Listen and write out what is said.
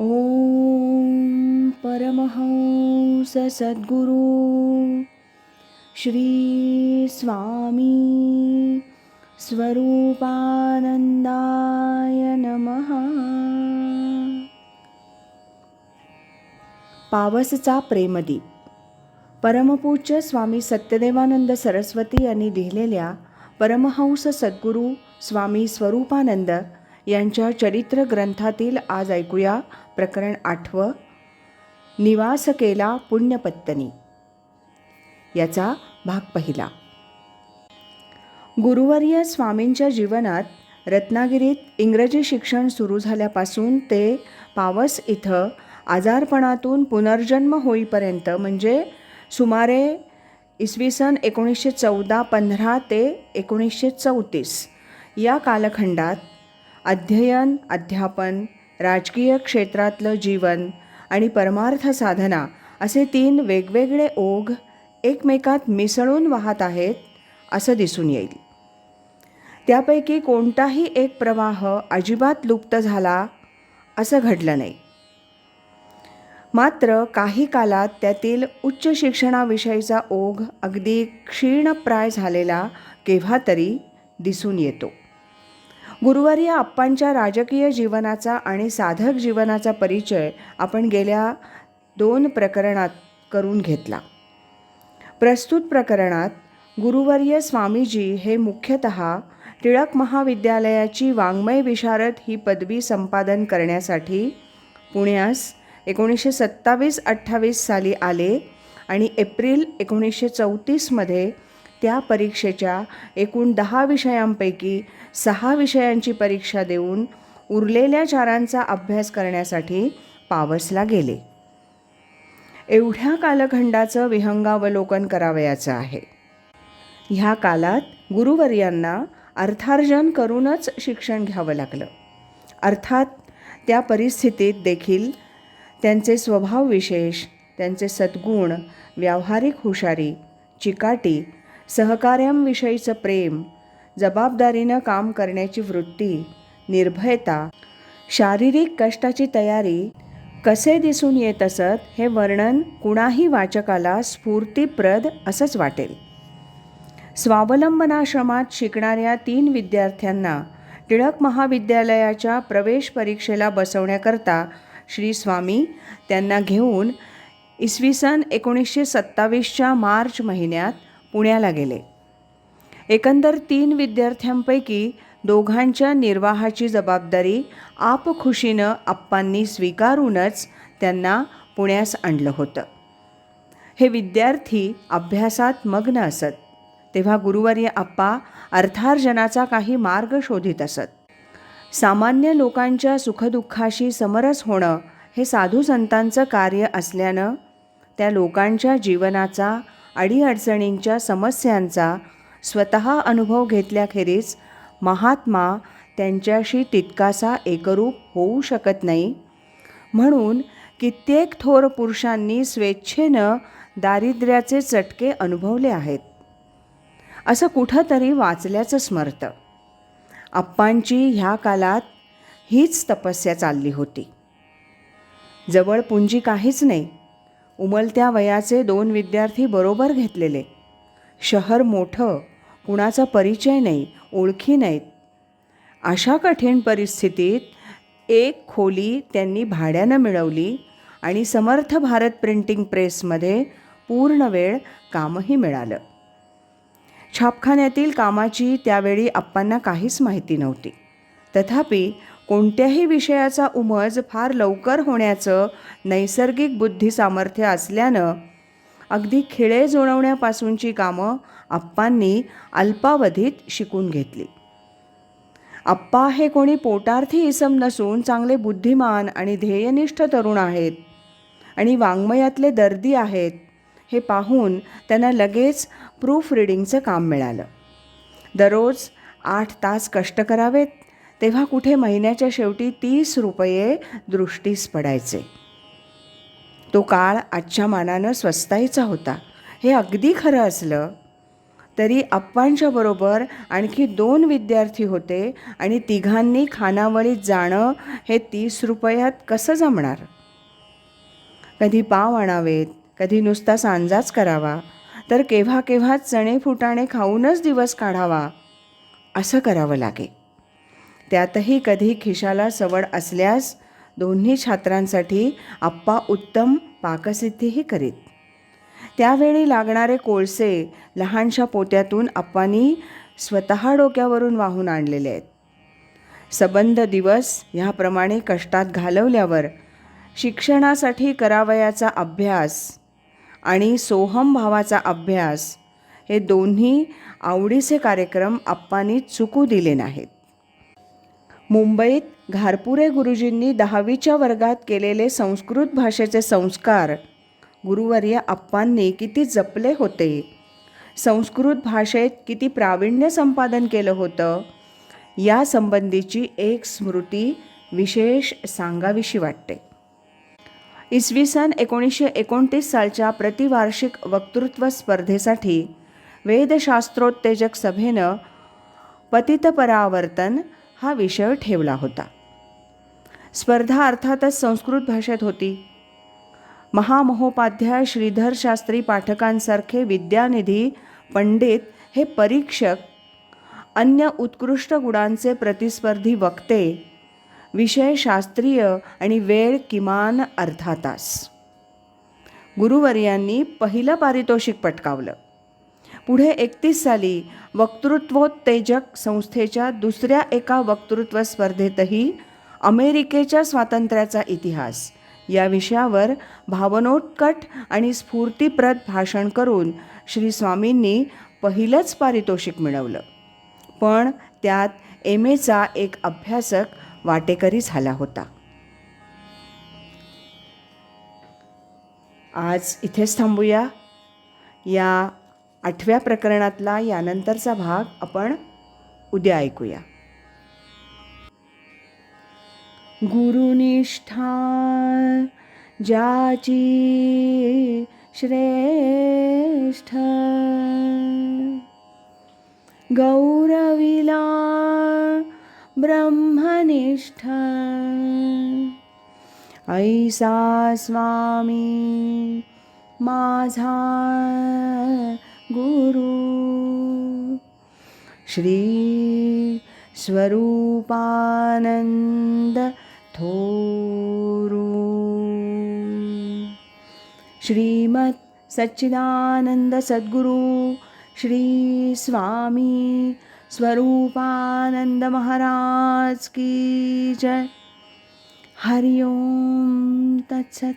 ॐ परमहंस सद्गुरु श्री स्वामी स्वरूपानंदाय नमः। पावसचा प्रेमदीप. परमपूज्य स्वामी सत्यदेवानंद सरस्वती यांनी लिहिलेल्या परमहंस सद्गुरू स्वामी स्वरूपानंद यांच्या चरित्र ग्रंथातील आज ऐकूया प्रकरण आठवं निवास केला पुण्यपत्तनी याचा भाग पहिला. गुरुवर्य स्वामींच्या जीवनात रत्नागिरीत इंग्रजी शिक्षण सुरू झाल्यापासून ते पावस इथं आजारपणातून पुनर्जन्म होईपर्यंत म्हणजे सुमारे इसवी सन एकोणीसशे चौदा पंधरा ते एकोणीसशे चौतीस या कालखंडात अध्ययन अध्यापन राजकीय क्षेत्रातलं जीवन आणि परमार्थ साधना असे तीन वेगवेगळे ओघ एकमेकात मिसळून वाहत आहेत असं दिसून येईल. त्यापैकी कोणताही एक प्रवाह अजिबात लुप्त झाला असं घडलं नाही. मात्र काही कालात त्यातील उच्च शिक्षणाविषयीचा ओघ अगदी क्षीणप्राय झालेला केव्हा तरी दिसून येतो. गुरुवारी आप्पांच्या राजकीय जीवनाचा आणि साधक जीवनाचा परिचय आपण गेल्या दोन प्रकरणात करून घेतला. प्रस्तुत प्रकरणात गुरुवर्य स्वामीजी हे मुख्यतः टिळक महाविद्यालयाची वाङ्मय विशारद ही पदवी संपादन करण्यासाठी पुण्यास एकोणीसशे सत्तावीस अठ्ठावीस साली आले आणि एप्रिल एकोणीसशे चौतीसमध्ये त्या परीक्षेच्या एकूण दहा विषयांपैकी सहा विषयांची परीक्षा देऊन उरलेल्या चारांचा अभ्यास करण्यासाठी पावसला गेले. एवढ्या कालखंडाचं विहंगावलोकन करावयाचं आहे. ह्या कालात गुरुवर्यांना अर्थार्जन करूनच शिक्षण घ्यावं लागलं. अर्थात त्या परिस्थितीत देखील त्यांचे स्वभाव विशेष त्यांचे सद्गुण व्यावहारिक हुशारी चिकाटी सहकार्यांविषयीचं प्रेम जबाबदारीनं काम करण्याची वृत्ती निर्भयता शारीरिक कष्टाची तयारी कसे दिसून येत असत हे वर्णन कुणाही वाचकाला स्फूर्तीप्रद असंच वाटेल. स्वावलंबनाश्रमात शिकणाऱ्या तीन विद्यार्थ्यांना टिळक महाविद्यालयाच्या प्रवेश परीक्षेला बसवण्याकरता श्री स्वामी त्यांना घेऊन इसवी सन एकोणीसशे सत्तावीसच्या मार्च महिन्यात पुण्याला गेले. एकंदर तीन विद्यार्थ्यांपैकी दोघांच्या निर्वाहाची जबाबदारी आपखुशीनं आप्पांनी स्वीकारूनच त्यांना पुण्यास आणलं होतं. हे विद्यार्थी अभ्यासात मग्न असत. तेव्हा गुरुवर्य आप्पा अर्थार्जनाचा काही मार्ग शोधित असत. सामान्य लोकांच्या सुखदुःखाशी समरस होणं हे साधू संतांचं कार्य असल्यानं त्या लोकांच्या जीवनाचा अडीअडचणींच्या समस्यांचा स्वतः अनुभव घेतल्याखेरीज महात्मा त्यांच्याशी तितकासा एकरूप होऊ शकत नाही. म्हणून कित्येक थोर पुरुषांनी स्वेच्छेनं दारिद्र्याचे चटके अनुभवले आहेत. असं कुठंतरी वाचल्याचं स्मरतं. आप्पांची ह्या कालात हीच तपस्या चालली होती. जवळ पुंजी काहीच नाही. उमलत्या वयाचे दोन विद्यार्थी बरोबर घेतलेले. शहर मोठं कुणाचा परिचय नाही ओळखी नाहीत. अशा कठीण परिस्थितीत एक खोली त्यांनी भाड्यानं मिळवली आणि समर्थ भारत प्रिंटिंग प्रेसमध्ये पूर्ण वेळ कामही मिळालं. छापखान्यातील कामाची त्यावेळी आप्पांना काहीच माहिती नव्हती. तथापि कोणत्याही विषयाचा उमज फार लवकर होण्याचं नैसर्गिक बुद्धी सामर्थ्य असल्यानं अगदी खिळे जुळवण्यापासूनची कामं आप्पांनी अल्पावधीत शिकून घेतली. आप्पा हे कोणी पोटार्थी इसम नसून चांगले बुद्धिमान आणि ध्येयनिष्ठ तरुण आहेत आणि वाङ्मयातले दर्दी आहेत हे पाहून त्यांना लगेच प्रूफ रिडिंगचं काम मिळालं. दररोज आठ तास कष्ट करावेत. तेव्हा कुठे महिन्याच्या शेवटी तीस रुपये दृष्टीस पडायचे. तो काळ आजच्या मानानं स्वस्ताईचा होता. हे अगदी खरं असलं तरी अप्पांच्या बरोबर आणखी दोन विद्यार्थी होते आणि तिघांनी खानावळीत जाणं हे तीस रुपयात कसं जमणार? कधी पाव आणावेत कधी नुसता सांजाच करावा तर केव्हा केव्हा चणे फुटाणे खाऊनच दिवस काढावा असं करावं लागे. त्यातही कधी खिशाला सवड असल्यास दोन्ही छात्रांसाठी आप्पा उत्तम पाकसिद्धीही करीत. त्यावेळी लागणारे कोळसे लहानशा पोत्यातून आप्पांनी स्वतः डोक्यावरून वाहून आणलेले आहेत. सबंध दिवस ह्याप्रमाणे कष्टात घालवल्यावर शिक्षणासाठी करावयाचा अभ्यास आणि सोहम भावाचा अभ्यास हे दोन्ही आवडीचे कार्यक्रम आप्पांनी चुकू दिले नाहीत. मुंबईत घारपुरे गुरुजींनी दहावीच्या वर्गात केलेले संस्कृत भाषेचे संस्कार. गुरुवर्य आप्पांनी किती जपले होते? संस्कृत भाषेत किती प्रावीण्य संपादन केलं होतं? यासंबंधीची एक स्मृती विशेष सांगावीशी वाटते. इसवी सन एकोणीसशे एकोणतीस सालच्या प्रतिवार्षिक वक्तृत्व स्पर्धेसाठी वेदशास्त्रोत्तेजक सभेनं पतितपरावर्तन हा विषय ठेवला होता. स्पर्धा अर्थातच संस्कृत भाषेत होती. महामहोपाध्याय श्रीधर शास्त्री पाठकांसारखे विद्यानिधी पंडित हे परीक्षक अन्य उत्कृष्ट गुणांचे प्रतिस्पर्धी वक्ते विषय शास्त्रीय आणि वेळ किमान अर्धा तास. गुरुवर्यांनी पहिलं पारितोषिक पटकावलं. पुढे एकतीस साली वक्तृत्वोत्तेजक संस्थेच्या दुसऱ्या एका वक्तृत्व स्पर्धेतही अमेरिकेच्या स्वातंत्र्याचा इतिहास. या विषयावर भावनोत्कट आणि स्फूर्तीप्रद भाषण करून श्री स्वामींनी पहिलंच पारितोषिक मिळवलं. पण त्यात एम एचा एक अभ्यासक वाटेकरी झाला होता. आज इथेच थांबूया. या आठव्या प्रकरणातला यानंतरचा भाग आपण उद्या ऐकूया. गुरुनिष्ठा ज्याची श्रेष्ठ गौरविला ब्रह्मनिष्ठ ऐसा स्वामी माझा गुरु। श्री स्वरूपानंद थोरु। श्रीमत सच्चिदानंद सद्गुरु। श्री स्वामी स्वरूपानंद महाराज की जय। हरिओम तत्सत।